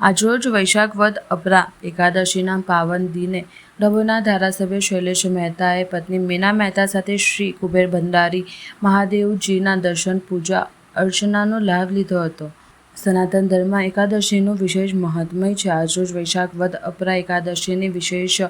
આજરોજ વૈશાખ વદ અપરા એકાદશીના પાવન દિને ડભોના ધારાસભ્ય શૈલેષ મહેતાએ પત્ની મીના મહેતા સાથે શ્રી કુબેર ભંડારી મહાદેવજીના દર્શન, પૂજા, અર્ચનાનો લાભ લીધો હતો. સનાતન ધર્મમાં એકાદશીનું વિશેષ મહાત્મય છે. આજરોજ વૈશાખ વદ અપરા એકાદશીની વિશેષ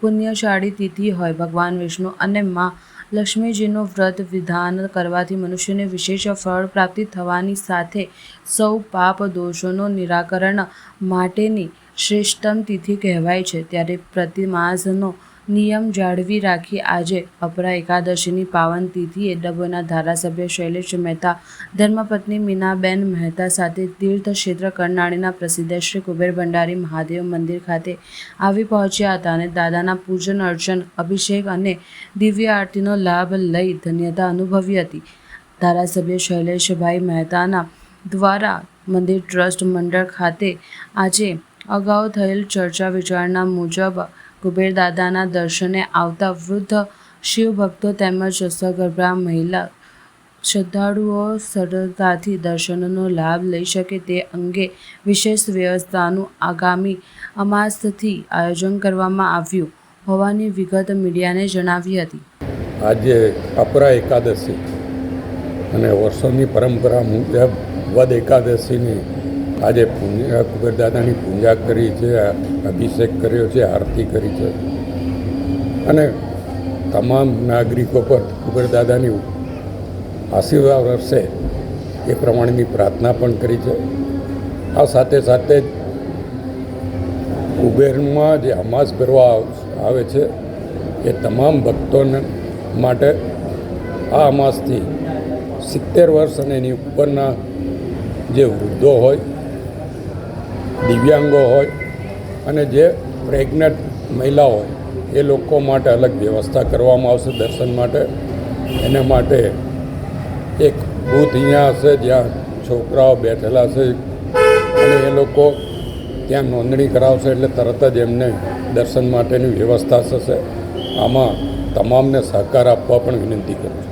પુણ્યશાળી તિથિ હોય. ભગવાન વિષ્ણુ અને મા લક્ષ્મીજીનું વ્રત વિધાન કરવાથી મનુષ્યને વિશેષ ફળ પ્રાપ્તિ થવાની સાથે સૌ પાપ દોષોનું નિરાકરણ માટેની શ્રેષ્ઠતમ તિથિ કહેવાય છે. ત્યારે પ્રતિ માસનો નિયમ જાળવી રાખી આજે અપરા એકાદશીની પાવન તિથિએ ડભોના ધારાસભ્ય શૈલેષ મહેતા, ધર્મપત્ની મીનાબેન મહેતા સાથે તીર્થ ક્ષેત્ર કરનાળીના પ્રસિદ્ધ શ્રી કુબેર ભંડારી મહાદેવ મંદિર ખાતે આવી પહોંચ્યા હતા અને દાદાના પૂજન અર્ચન, અભિષેક અને દિવ્ય આરતીનો લાભ લઈ ધન્યતા અનુભવી હતી. ધારાસભ્ય શૈલેષભાઈ મહેતાના દ્વારા મંદિર ટ્રસ્ટ મંડળ ખાતે આજે અગાઉ થયેલ ચર્ચા વિચારણા મુજબ કુબેર દાદાના દર્શને આવતા વૃદ્ધ શિવભક્તો તેમજ સગર્ભા મહિલા શ્રદ્ધાળુઓ સરળતાથી દર્શનનો લાભ લઈ શકે તે અંગે વિશેષ વ્યવસ્થાનું આગામી અમાસથી આયોજન કરવામાં આવ્યું હોવાની વિગત મીડિયાને જણાવી હતી. આજે અપરા એકાદશી અને વર્ષોની પરંપરા મુજબ વદ એકાદશીની આજે પૂજા કુબેરદાદાની પૂજા કરી છે અભિષેક કર્યો છે, આરતી કરી છે. અને તમામ નાગરિકો પર કુબેરદાદાની આશીર્વાદ વરસે એ પ્રમાણેની પ્રાર્થના પણ કરી છે. આ સાથે સાથે જ કુબેરમાં જે અમાસ ભરવા આવે છે, એ તમામ ભક્તોને માટે આ અમાસથી સિત્તેર વર્ષ અને એની ઉપરના જે વૃદ્ધો હોય દિવ્યાંગો હોય અને જે પ્રેગ્નન્ટ મહિલા હોય, એ લોકો માટે અલગ વ્યવસ્થા કરવામાં આવશે દર્શન માટે. એના માટે એક બૂથ અહીંયા હશે જ્યાં છોકરાઓ બેઠેલા છે અને એ લોકો ત્યાં નોંધણી કરાવશે એટલે તરત જ એમને દર્શન માટેની વ્યવસ્થા થશે. આમાં તમામને સહકાર આપવા પણ વિનંતી કરું છું.